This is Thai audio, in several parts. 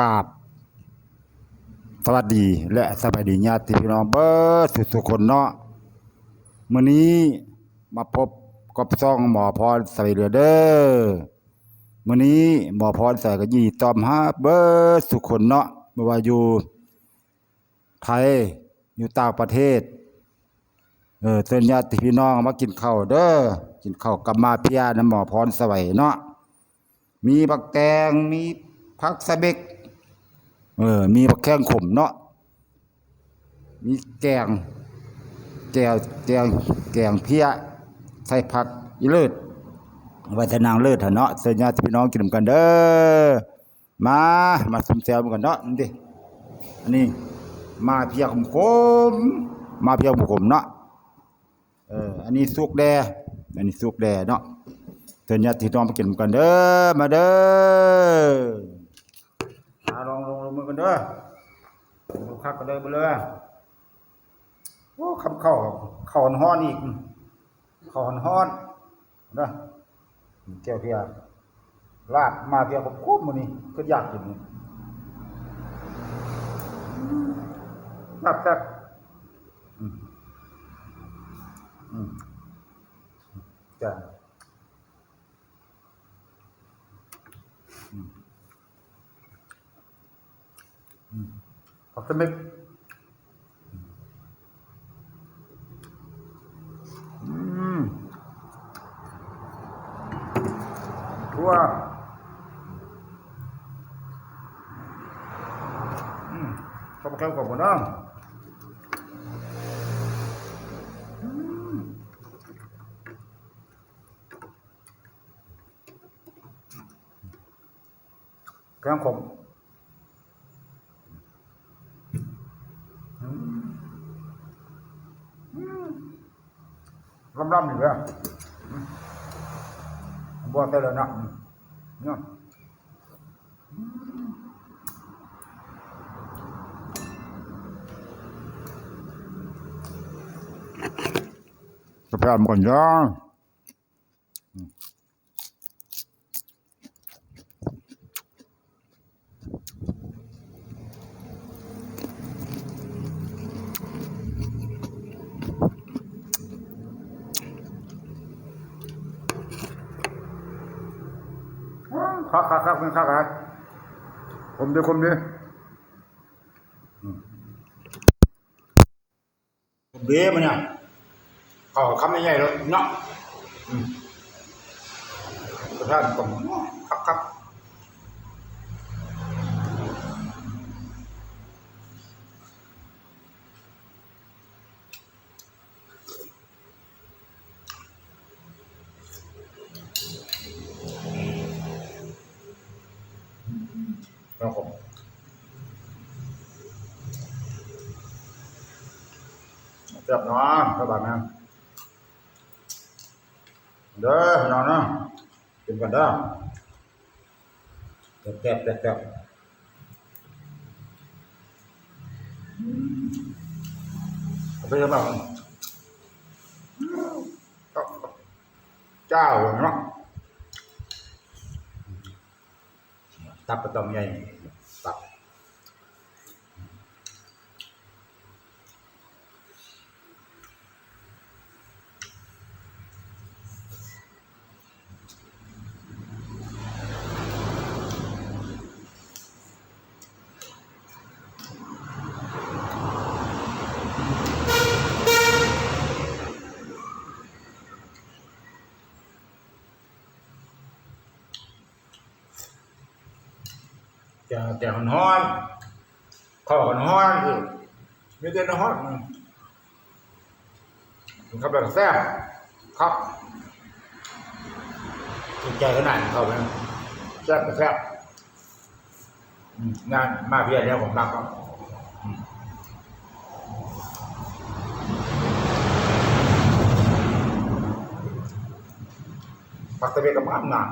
กราบสวัสดีและสบายดีญาติพี่น้องเบิดทุกทุกๆคนเนาะมื้อนี้มาพบกับซ่องหมอพรใส่เรือเด้อมื้อนี้หมอพรใส่ก็ยินดีต้อนรับเบิดทุคนเนาะไม่ว่าอยู่ไทยอยู่ต่างประเทศ เออเชิญญาติพี่น้องมากินข้าวเด้อกินข้าวกับมาเพียน้ำหมอพรสวัยเนาะมีบักแตงมีผักสะเบก เออ มีผักแข้งขมเนาะมีแกง แกวแกงแกงเพียใส่ผักอีเลิศไว้ทนางเลิศหั่นเนาะเสิญญาติพี่น้องกินกันเด้อมามาซุมแซวกันเนาะนี่ดิอันนี้ มาเพียขมขมมาเพียขมขมเนาะเอออันนี้สุกแดอันนี้สุกแดเนาะเสิญญาติพี่น้องมากินกันเด้อมาเด้อ มาลองลงลง มือกันเด้อดูคักกันเลยไปเลยโอ้คำเข้าเข้าฮ้อนอีกเข้าฮ้อนนะแก้วเพียลาดมาเพียวผมคุ้มมื้อนี้ก็อยากกินนี่ลาบแซ่บอืมอืมจ้ะ ผักสมิกอืมทั่วอืมชอบแก้วกับหมดนะอืมแกงขม ร่ำร่ำอยู่เลยบัวเตลนะเนี่ยจะพยายามก่อนย่าง คักคักคักเป็นคักคักผมเดี๋ยวผมดีผมดีมันเนี่ยเขาคำใหญ่ๆแล้วเนาะอืมประธานผมคักคัก ครับผมเจ็บเนาะ các bạn nha เด้อนองเนะกินกันเด้อแซ่บแซ่บแซ่บไปยังไงเจ้าเนาะ ตับ กระตอมใหญ่ตับจะแต่มันฮ้อนข้อกันฮ้อนอีกไม่ได้นะฮ้อนมันครับแบบแซ่บครับถูกใจขนาดเข้าไปนะแซ่บแซ่บงานมาเพียรเนี่ยผมรักครับปักตะเบกับอ้ามงา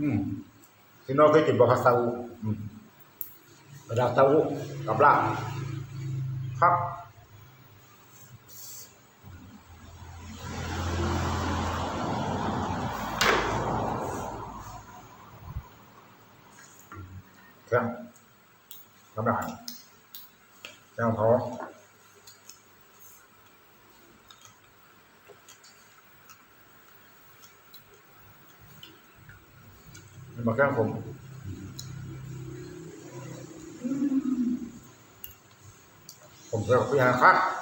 อืมพี่น้อกเคยกินบอคาซาอุกระดาษซาอุกับลาครับเครื่องทำอาหารเครื่องท้อ มผมเจอพี่ฮะครับครับ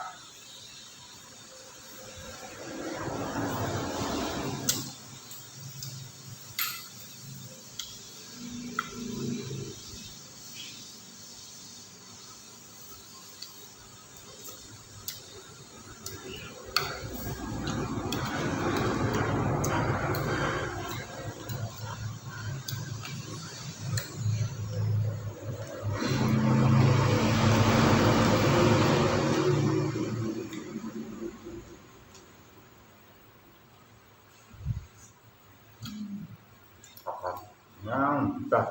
ยังจัด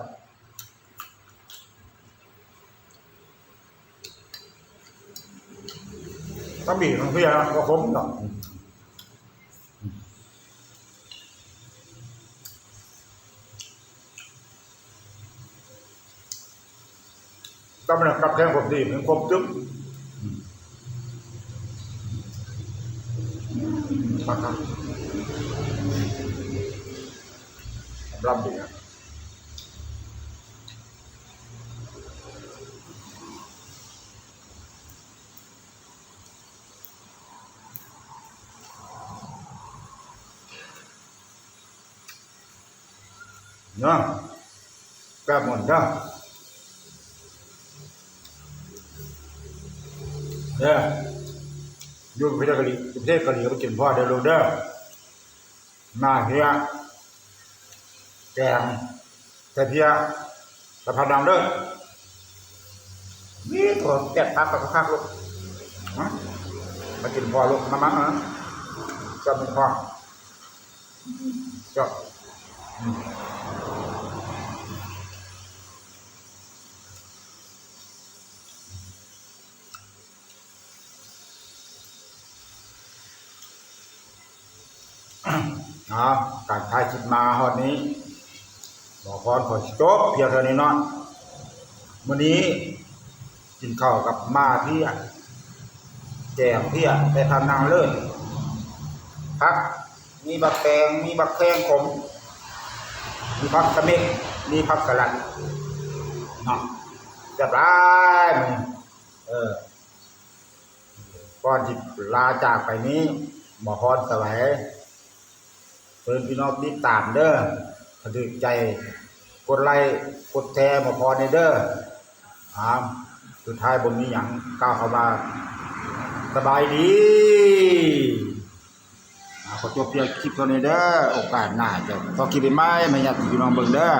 ถ้าบีบของพี่นะก็คมเนาะตำแหน่งกับแทงผมดีมันคมจึ๊บครับครับผมรับดีนะ เนาะกล้าหมดก็เนี่ยอยู่ประเทศเกาหลีประเทศเกาหลีไปกินพ่อเดลูเด้อร์มาเฮียแกงแต่เพียตะพันดังเด้อนี่ตัวแกะพักกับข้างลูกมากินพ่อลูกมามาฮะจะเป็นพ่อจะเอาการถ่ายคลิปมาฮอดนี้บอกพรขอจบเพียงเท่านี้เนาะวันนี้กินข้าวกับมาเพี่แจงเพี่ไปทำนางเลิศพัก มีบักแตงมีบักแข้งขมมีพักกระเม็ดมีพักกระลัดเนาะจะร้ายมันเออก่อนที่ลาจากไปนี้หมอพรสวัย เพิ่นพี่น้องติดตามเด้อถึกใจ กดไลค์กดแชร์มาพอในเด้อถามสุดท้ายบนนี้อย่างก้าวเข้ามา สบายดีขอจบเพียงคลิปเท่านี้เด้อ โอกาสหน้าจะต้องคลิปไปไหมไม่อยากพี่น้องเบิ่งเด้อ